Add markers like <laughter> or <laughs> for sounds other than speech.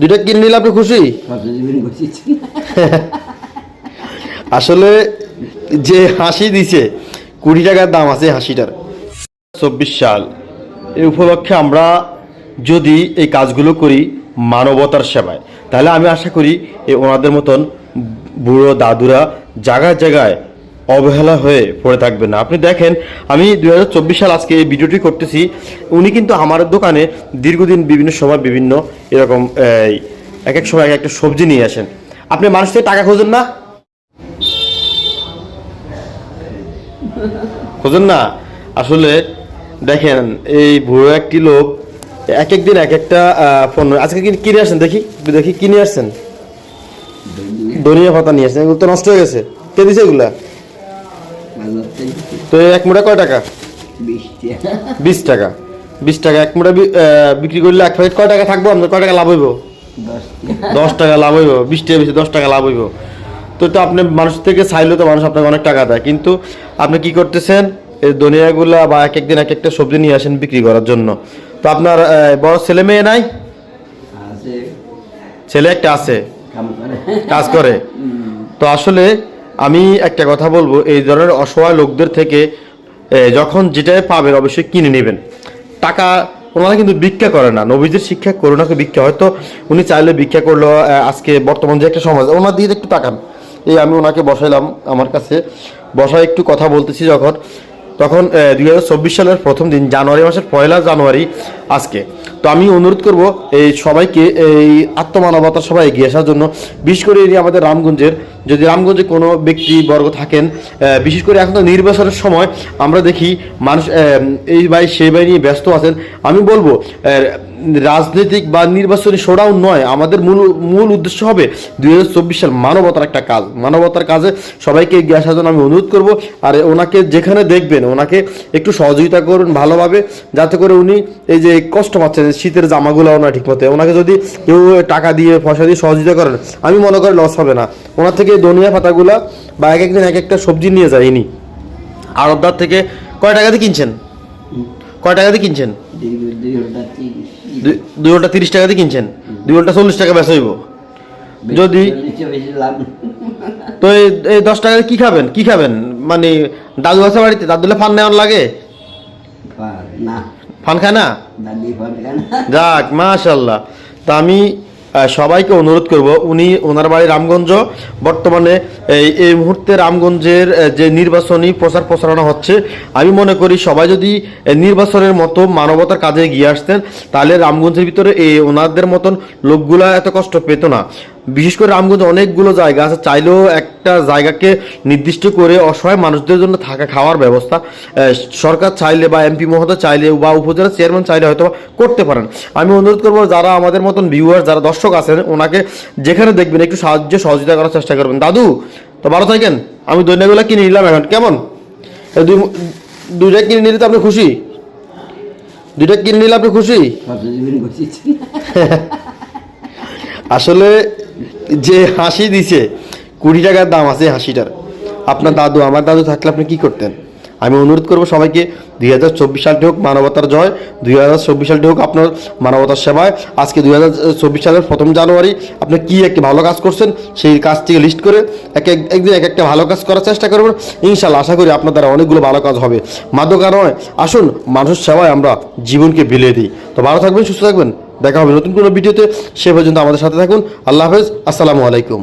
দুইটা কিনে নিলে আপনি খুশি? <laughs> আসলে যে হাসি দিছে, কুড়ি টাকার দাম আছে হাসিটার। চব্বিশ সাল। এই উপলক্ষে আমরা যদি এই কাজগুলো করি মানবতার সেবায়, তাহলে আমি আশা করি এই ওনাদের মতন বুড়ো দাদুরা জায়গায় জায়গায় অবহেলা হয়ে পড়ে থাকবে না। আপনি দেখেন আমি দুই সাল আজকে এই ভিডিওটি করতেছি। উনি কিন্তু আমার দোকানে দীর্ঘদিন বিভিন্ন সময় বিভিন্ন এরকম এক এক সময় এক একটা সবজি নিয়ে আসেন। আপনি মানুষ থেকে টাকা খোঁজেন না? খোঁজেন না? আসলে দেখেন এই বুড়ো একটি লোক এক এক দিন এক একটা পণ্য আজকে কি কিনে আসছেন দেখি দেখি কিনে আসছেন ধনিয়া। পাতা নিয়ে আসছেন এগুলো তো নষ্ট হয়ে গেছে। কে দিছে এগুলা? তো এক মুঠা কয় টাকা? বিশ টাকা। বিশ টাকা। এক বি- বিক্রি করলে এক প্যাকেট কয় টাকা থাকব? আপনার কয় টাকা লাভ হইব? দশ টাকা। লাভ হইব। বিশ টাকা বেশি দশ টাকা লাভ হইব। তো তো আপনি মানুষ থেকে চাইলেও তো মানুষ আপনাকে অনেক টাকা দেয়। কিন্তু আপনি কি করতেছেন? এই দুনিয়াগুলা বা এক একদিন এক একটা সবজি নিয়ে আসেন বিক্রি করার জন্য। তো আপনার বড় ছেলে মেয়ে নাই? ছেলে একটা আছে। কাজ করে। তো আসলে আমি একটা কথা বলব, এই ধরনের অসহায় লোকদের থেকে যখন যেটা পাবেন অবশ্যই কিনে নেবেন। টাকা ওনারা কিন্তু ভিক্ষা করে না নবীদের শিক্ষা করোনাকে ভিক্ষা। হয়তো উনি চাইলে ভিক্ষা করল আজকে বর্তমান যে একটা সমাজ, ওনার দিয়ে একটু টাকান এই আমি ওনাকে বসাইলাম আমার কাছে। বসায় একটু কথা বলতেছি যখন তখন দুই হাজার চব্বিশ সালের প্রথম দিন, জানুয়ারি মাসের পয়লা জানুয়ারি আজকে। তো আমি অনুরোধ করব, এই সবাইকে এই আত্মমানবতার সবাই এগিয়ে আসার জন্য, বিশেষ করে এই আমাদের রামগঞ্জের, যদি রামগঞ্জে কোনো ব্যক্তি, বর্গ থাকেন বিশেষ করে এখন তো নির্বাচনের সময় আমরা দেখি মানুষ এই ভাই সেই ভাই নিয়ে ব্যস্ত আছেন। আমি বলব রাজনৈতিক বা নির্বাচনী শোডাউন নয়। আমাদের মূল মূল উদ্দেশ্য হবে দুই হাজার চব্বিশ সাল মানবতার একটা কাজ। মানবতার কাজে সবাইকে এগিয়ে আসার জন্য আমি অনুরোধ করব। আর ওনাকে যেখানে দেখবেন, ওনাকে একটু সহযোগিতা করুন ভালোভাবে, যাতে করে উনি এই যে কষ্ট পাচ্ছেন শীতের জামাগুলো ওনার ঠিক মতো ওনাকে যদি কেউ টাকা দিয়ে, পয়সা দিয়ে সহযোগিতা করেন, আমি মনে করি লস হবে না। ওনার থেকে ধনিয়া পাতাগুলা বা এক একদিন এক একটা সবজি নিয়ে যায় ইনি। আড়তদার থেকে কয় টাকা দিয়ে কিনছেন? কয় টাকা দিয়ে কিনছেন? দুই দুই তিরিশ টাকা দিয়ে কিনছেন। দুই ঘণ্টা চল্লিশ টাকা বেচা হইব। যদি তো এই দশ টাকা কি খাবেন? কি খাবেন? মানে দাদু আছে বাড়িতে? দাদুলে ফান নেওয়ার লাগে? ফান খায় না? যাক মাশাল্লাহ তা আমি সবাইকে অনুরোধ করব, উনি ওনার বাড়ি রামগঞ্জ, বর্তমানে এই এই মুহূর্তে রামগঞ্জের যে নির্বাচনী প্রচার প্রচারণা হচ্ছে, আমি মনে করি সবাই যদি নির্বাচনের মতো মানবতার কাজে গিয়ে আসতেন, তাহলে রামগঞ্জের ভিতরে এই ওনাদের মতন লোকগুলা এত কষ্ট পেত না। বিশেষ করে রামগঞ্জে অনেকগুলো জায়গা আছে চাইলেও একটা জায়গাকে নির্দিষ্ট করে অসহায় মানুষদের জন্য থাকা খাওয়ার ব্যবস্থা সরকার চাইলে বা এমপি মহোদয় চাইলে বা উপজেলা চেয়ারম্যান চাইলে হয়তো করতে পারেন। আমি অনুরোধ করব যারা আমাদের মতন ভিউয়ার যারা দর্শক আছেন ওনাকে যেখানে দেখবেন একটু সাহায্য সহযোগিতা করার চেষ্টা করবেন। দাদু তো ভালো থাকেন। আমি দৈন্যগুলো কিনে নিলাম এখন কেমন? দুই দুইটা কিনে নিলে তো আপনি খুশি? দুইটা কিনে নিলে আপনি খুশি? আসলে যে হাসি দিছে, কুড়ি টাকার দাম আছে হাসিটার। আপনার দাদু, আমার দাদু থাকলে আপনি কি করতেন? আমি অনুরোধ করব সবাইকে, দুই হাজার চব্বিশ সালটি হোক মানবতার জয়, দুই হাজার চব্বিশ সালটি হোক আপনার মানবতার সেবায়। আজকে দুই হাজার চব্বিশ সালের প্রথম জানুয়ারি আপনি কি একটি ভালো কাজ করছেন সেই কাজটিকে লিস্ট করে এক এক একদিন এক একটা ভালো কাজ করার চেষ্টা করবেন। ইনশাল্লাহ আশা করি আপনার দ্বারা অনেকগুলো ভালো কাজ হবে। মাদকা নয়, আসুন মানুষের সেবায় আমরা জীবনকে বিলিয়ে দিই। তো ভালো থাকবেন, সুস্থ থাকবেন। দেখা হবে নতুন কোনো ভিডিওতে। সে পর্যন্ত আমাদের সাথে থাকুন। আল্লাহ হাফেজ। আসসালামু আলাইকুম।